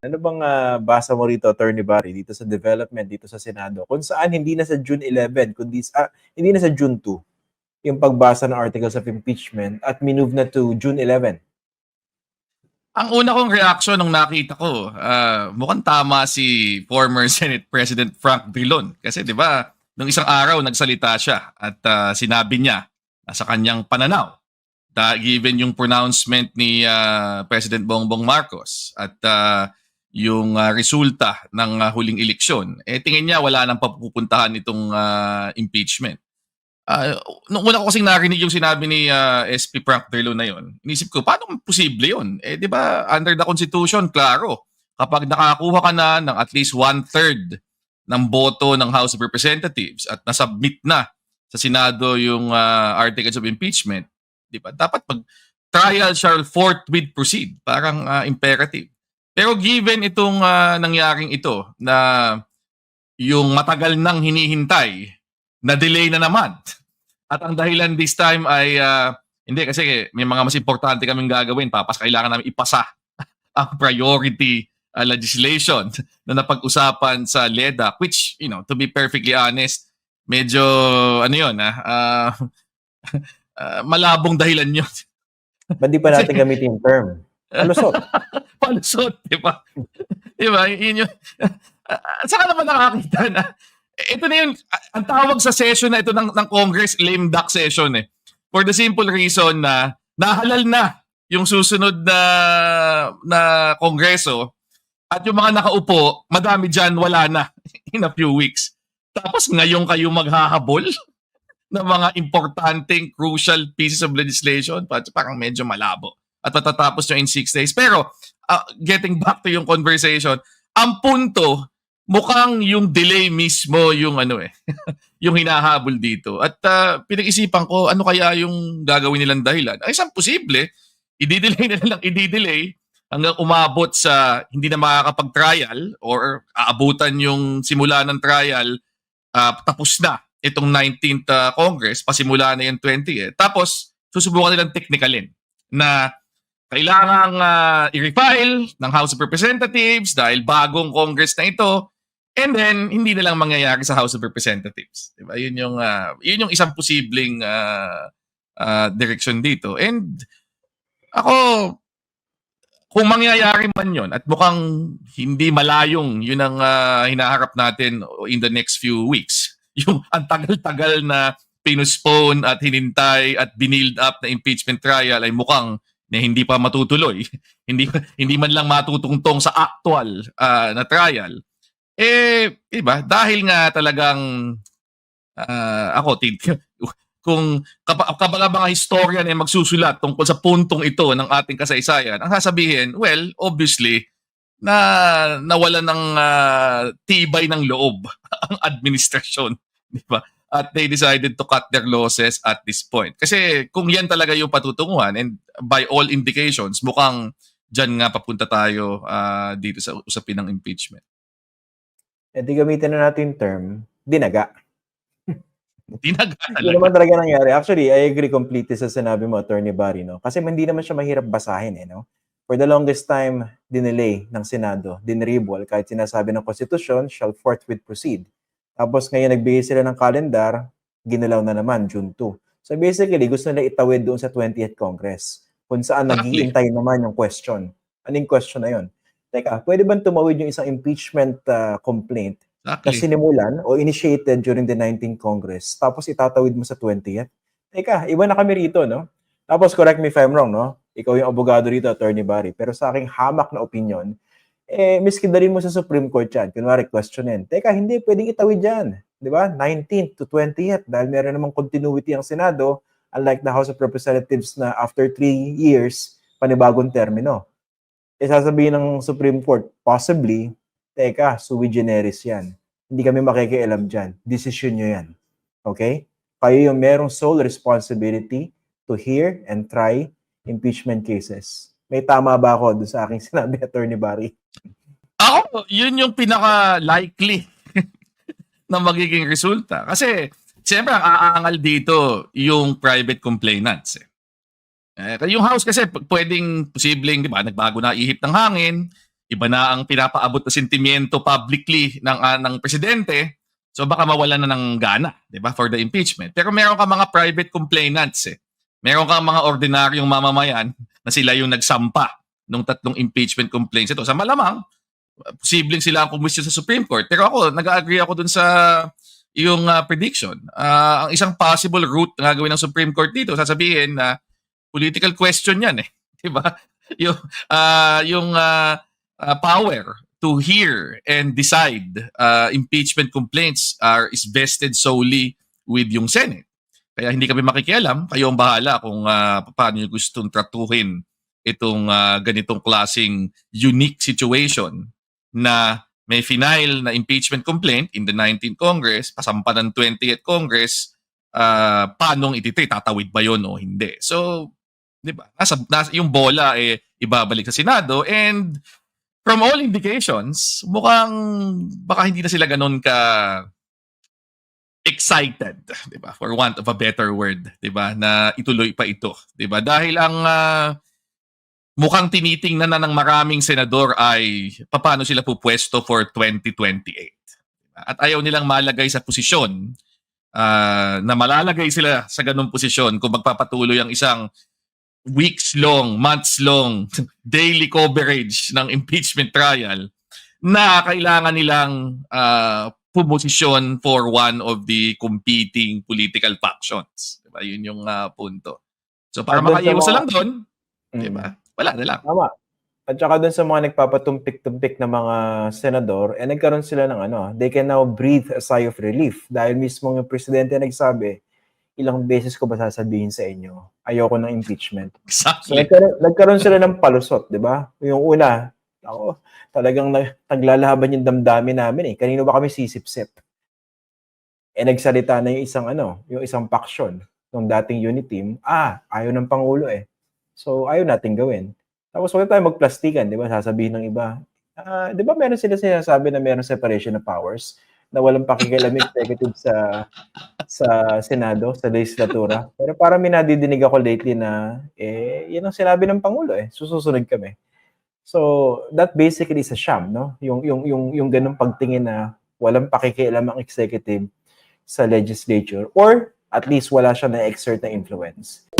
Ano bang ah, basa mo rito, Attorney Barry, dito sa development, dito sa Senado, kung saan hindi na sa June 11, kundi sa, ah, hindi na sa June 2, yung pagbasa ng articles of impeachment at minove na to June 11. Ang una kong reaction nung nakita ko, ah, mukhang tama si former Senate President Frank Drilon. Kasi di ba, nung isang araw nagsalita siya at ah, sinabi niya ah, sa kanyang pananaw, given yung pronouncement ni ah, President Bongbong Marcos at ah, yung ah, resulta ng ah, huling eleksyon, eh tingin niya wala nang papupuntahan itong ah, impeachment. Ah, nung una ko kasing narinig yung sinabi ni ah, SP Frank Drilon na yon, inisip ko, paano posible yun? Eh, di ba, under the Constitution, klaro, kapag nakakuha ka na ng at least one-third ng boto ng House of Representatives at nasubmit na sa Senado yung ah, articles of impeachment, di ba, dapat pag trial shall forthwith proceed, parang ah, imperative. Pero given itong ah, nangyaring ito na yung matagal nang hinihintay, na delay na naman. At ang dahilan this time ay ah, hindi kasi may mga mas importante kaming gagawin papas kailangan namin ipasa ang priority ah, legislation na napag-usapan sa LEDA which you know to be perfectly honest medyo ano yun ah ah, ah, malabong dahilan yun Ba't di pa natin gamitin yung term? Palusot. palusot, di ba? di ba? Yun yung, saka naman nakakita na, ito na yun, ang tawag sa session na ito ng, ng Congress, lame duck session eh. For the simple reason na nahalal na yung susunod na, na kongreso at yung mga nakaupo, madami dyan, wala na in a few weeks. Tapos ngayon kayo maghahabol ng mga importanteng crucial pieces of legislation, pa- parang medyo malabo. At matatapos nyo in six days. Pero, uh, getting back to yung conversation, ang punto, mukhang yung delay mismo yung ano eh, yung hinahabol dito. At uh, pinag-isipan ko, ano kaya yung gagawin nilang dahilan? Ang isang posible, i-delay na lang, i-delay hanggang umabot sa hindi na makakapag-trial or aabutan yung simula ng trial, ah, tapos na itong 19th uh, Congress, pasimula na yung 20th. Tapos, susubukan nilang technicalin na kailangang uh, i-refile ng House of Representatives dahil bagong Congress na ito. And then, hindi na lang mangyayari sa House of Representatives. Diba? Yun yung, ah, yun yung isang posibleng ah, ah, direction dito. And ako, kung mangyayari man yon at mukhang hindi malayong yun ang ah, hinaharap natin in the next few weeks. Yung ang tagal-tagal na pinuspone at hinintay at binild up na impeachment trial ay mukhang na hindi pa matutuloy. hindi hindi man lang matutungtong sa actual ah, na trial. Eh, iba, dahil nga talagang ah, ako, kung kap- kapag mga historian ay magsusulat tungkol sa puntong ito ng ating kasaysayan, ang sasabihin, well, obviously, na nawala ng ah, tibay ng loob ang administrasyon, di ba? At they decided to cut their losses at this point. Kasi kung yan talaga yung patutunguhan, and by all indications, mukhang dyan nga papunta tayo ah, dito sa usapin ng impeachment. Eh di gamitin na natin yung term, dinaga. Dinaga Hindi talaga. naman talaga nangyari. Actually, I agree completely sa sinabi mo, Attorney Barry, no? Kasi hindi naman siya mahirap basahin, eh, no? For the longest time, dinelay ng Senado, dinribol, kahit sinasabi ng Constitution, shall forthwith proceed. Tapos ngayon, nagbigay sila ng calendar, ginalaw na naman, June 2. So basically, gusto nila itawid doon sa 20th Congress, kung saan naghihintay naman yung question. Anong question na yun? Teka, pwede ba tumawid yung isang impeachment ah, complaint na Exactly. sinimulan o initiated during the 19th Congress, tapos itatawid mo sa 20th. Teka, iba na kami rito, no? Tapos, correct me if I'm wrong, no? Ikaw yung abogado rito, Attorney Barry. Pero sa aking hamak na opinion, eh, miski dalhin mo sa Supreme Court yan, kunwari questionin, teka, hindi, pwedeng itawid yan. Di ba? 19th to 20th, dahil meron namang continuity ang Senado, unlike the House of Representatives na after three years, panibagong termino. Eh, sasabihin ng Supreme Court, possibly, teka, sui generis yan. Hindi kami makikialam dyan. Decision nyo yan. Okay? Kayo yung merong sole responsibility to hear and try impeachment cases. May tama ba ako doon sa aking sinabi, Attorney Barry? Ako, yun yung pinaka-likely na magiging resulta. Kasi, siyempre, ang aangal dito yung private complainants. Eh. Eh, yung house kasi pwedeng posibleng, di ba, nagbago na ihip ng hangin, iba na ang pinapaabot na sentimiento publicly ng ah, ng presidente, so baka mawalan na ng gana, 'di ba, for the impeachment. Pero meron ka mga private complainants eh. Meron ka mga ordinaryong mamamayan na sila yung nagsampa ng tatlong impeachment complaints ito. Sa malamang, posibleng sila ang kumisyon sa Supreme Court. Pero ako, nag-agree ako dun sa yung ah, prediction. Ah, ang isang possible route na gagawin ng Supreme Court dito, sasabihin na political question yan eh. 'Di ba? Yung, ah, yung ah, ah, power to hear and decide ah, impeachment complaints are is vested solely with yung Senate. Kaya hindi kami makikialam, kayo ang bahala kung ah, paano nyo gustong tratuhin itong ah, ganitong klasing unique situation na may final na impeachment complaint in the 19th Congress, pasampa ng 20th Congress, uh, paanong ititreat? Tatawid ba yon o hindi? So, di ba? Nasa, nasa, yung bola eh, ibabalik sa Senado and from all indications, mukhang baka hindi na sila ganun ka excited, 'di ba? For want of a better word, 'di ba? Na ituloy pa ito, 'di ba? Dahil ang ah, mukhang tinitingnan na ng maraming senador ay paano sila pupwesto for 2028. Diba? At ayaw nilang malagay sa posisyon ah, na malalagay sila sa ganung posisyon kung magpapatuloy ang isang weeks long, months long daily coverage ng impeachment trial na kailangan nilang ah, pumosisyon for one of the competing political factions. Diba? Yun yung ah, punto. So para doon makaiwas mga- lang doon, Mm. diba? Wala na lang. Tama. At saka dun sa mga nagpapatumpik-tumpik na mga senador, eh nagkaroon sila ng ano, they can now breathe a sigh of relief dahil mismo yung presidente nagsabi, ilang beses ko ba sasabihin sa inyo, ayoko ng impeachment. So Exactly. nagkaroon, nagkaroon sila ng palusot, di ba? Yung una, ako, talagang nag, naglalaban yung damdamin namin eh. Kanino ba kami sisipsip? Eh nagsalita na yung isang ano, yung isang faction ng dating unit team, ah, ayaw ng Pangulo eh. So ayaw natin gawin. Tapos wag na tayo magplastikan, di ba? Sasabihin ng iba, ah, di ba meron sila sinasabi na meron separation of powers na walang pakikialam executive sa sa Senado, sa legislatura. Pero parang may nadidinig ako lately na, eh, yan ang sinabi ng Pangulo eh, sususunod kami. So, that basically is a sham, no? Yung, yung, yung, yung ganung pagtingin na walang pakikialam ang executive sa legislature or at least wala siya na-exert na influence.